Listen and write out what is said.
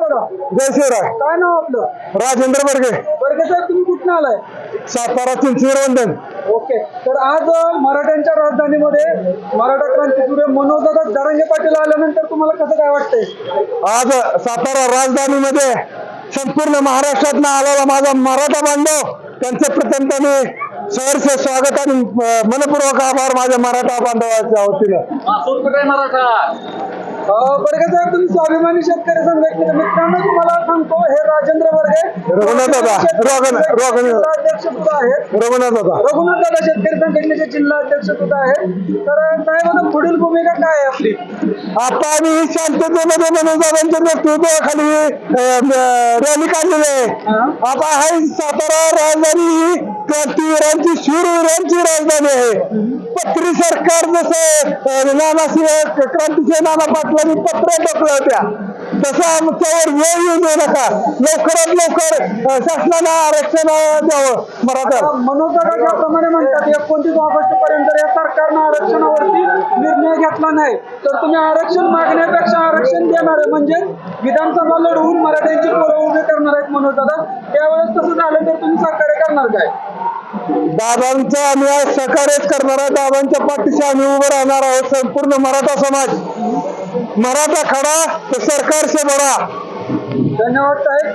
जय शिवराय. काय नाव आपलं? राजेंद्र बर्गे. बर्गे साहेब तुम्ही कुठून आलाय? सातारा चिंचवीर वंदन. ओके. तर आज मराठ्यांच्या राजधानीमध्ये मराठा क्रांतीसूर्य मनोजदादा जरांगे पाटील आल्यानंतर तुम्हाला कसं काय वाटतंय? आज सातारा राजधानीमध्ये संपूर्ण महाराष्ट्रातनं आलेला माझा मराठा बांधव त्यांचं प्रथमपणे सहर्ष स्वागत आणि मनपूर्वक आभार माझ्या मराठा बांधवाच्या वतीनं. अ, बर्गे साहेब तुम्ही स्वाभिमानी शेतकरी संघटनेचे मित्रांनो तुम्हाला सांगतो हे राजेंद्र बर्गे रघुनाथ दादा, रघुनाथ- रघुनाथ. अध्यक्ष सुद्धा आहेत. रघुनाथ होता रघुनाथ दादा शेतकरी संघटनेचे जिल्हा अध्यक्ष सुद्धा आहेत. तर साहेब आता पुढील भूमिका काय आहे आपली? आता आम्ही शांततेमध्ये मनोजाबांच्या नेतृत्वाखाली अं, रॅली काढलेली आहे. हा. आता हाय सातारा राजधानी ही शूरवीरांची राजधानी आहे. पत्री सरकार जसं अं, नानासिंह क्रांतीसिंह नाना पाटलांनी पत्र टाकलं होत्या. तसं आमच्यावर वेळ येऊ देऊ नका. लवकरात लवकर शासनाला शासनानं आरक्षण द्यावं. मराठा मनोजदादा म्हणतात एकोणतीस ऑगस्ट पर्यंत या सरकारनं आरक्षणावरती निर्णय घेतला नाही. तर तुम्ही आरक्षण मागण्यापेक्षा आरक्षण देणार आहे. म्हणजे विधानसभा लढवून मराठ्यांची पोरं उभे करणार आहेत मनोजदादा. त्यावेळेस तसं झालं तर तुम्ही सहकार्य करणार काय? दादांचा आम्ही आज सहकार्यच करणार आहे दादांच्या पाठीशी आम्ही उभं राहणार आहोत संपूर्ण मराठा समाज. मराठा खडा तर सरकारचे बडा धन्यवाद साहेब.